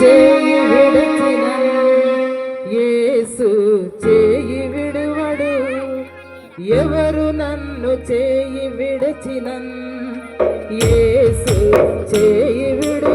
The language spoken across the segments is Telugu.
చేయి యేసు చేయి విడువడు. ఎవరు నన్ను చేయి విడిచిన యేసు చేయి విడు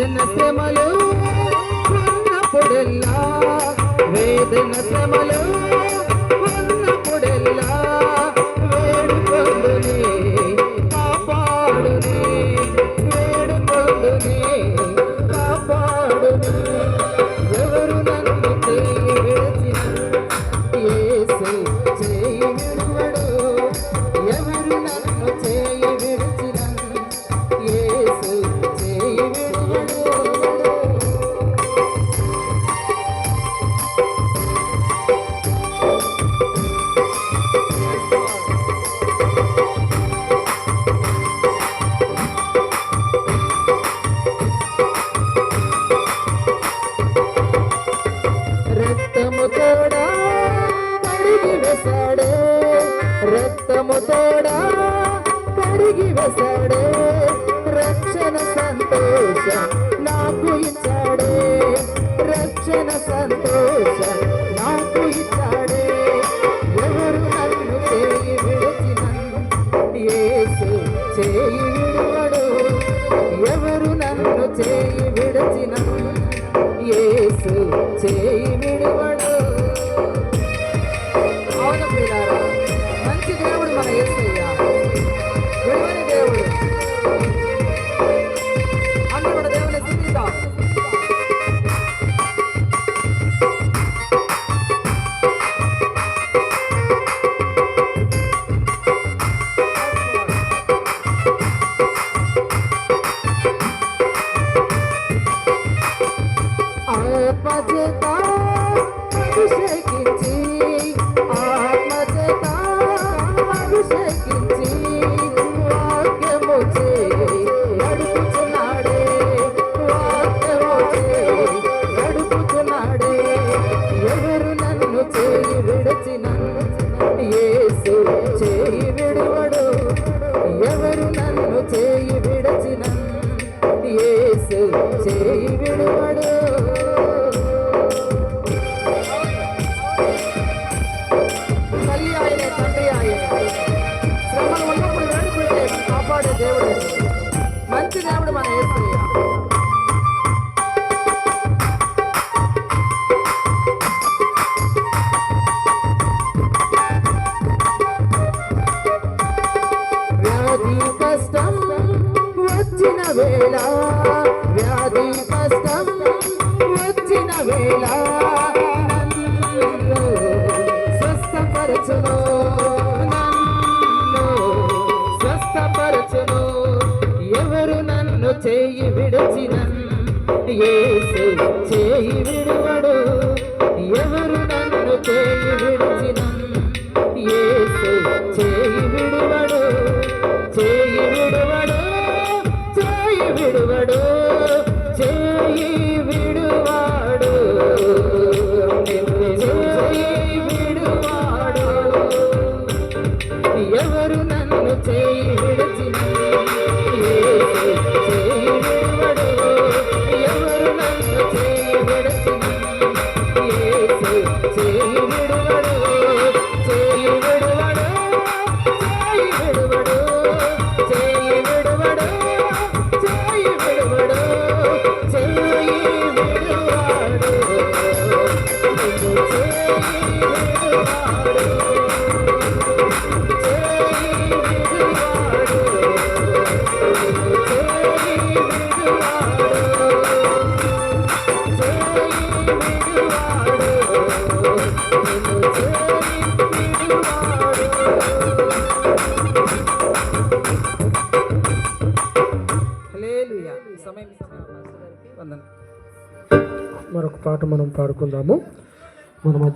వేదన శ్రమలు వేదన శ్రమలు రక్తము తోడా కడిగి వేశాడే. రక్తము తోడా కడిగి వేశాడే. రక్షణ సంతోషం నాకు ఇచ్చాడే. రక్షణ సంతోషం నాకు ఇచ్చాడే. ఎవరు నన్ను చేయి విడిచిన ఏసు చేయి విడువడు. ఎవరు నన్ను చేయి విడిచిన ఏసు చేయి పచేత అభిషేకించి ఆత్మచేత అభిషేకించి వాక్యము నడుపుతున్నాడే వాక్యము నడుపుతున్నాడే ఎవరు నన్ను చేయి విడచిన ఏసు చేయి విడువడు ఎవరు నన్ను చేయి విడచిన ఏసు చేయి విడువడు. వేళ వ్యాధి కష్టం వచ్చిన వేళ. నన్ను స్వస్థపరచును నన్ను స్వస్థపరచును. ఎవరు నన్ను చేయి విడిచిన ఏసు చేయి విడువడు. ఎవరు నన్ను చేయి విడిచిన ఏసు చేయి విడువడు. ఎవరు నన్ను చేయి విడిచిన మరొక పాట మనం పాడుకుందాము. మన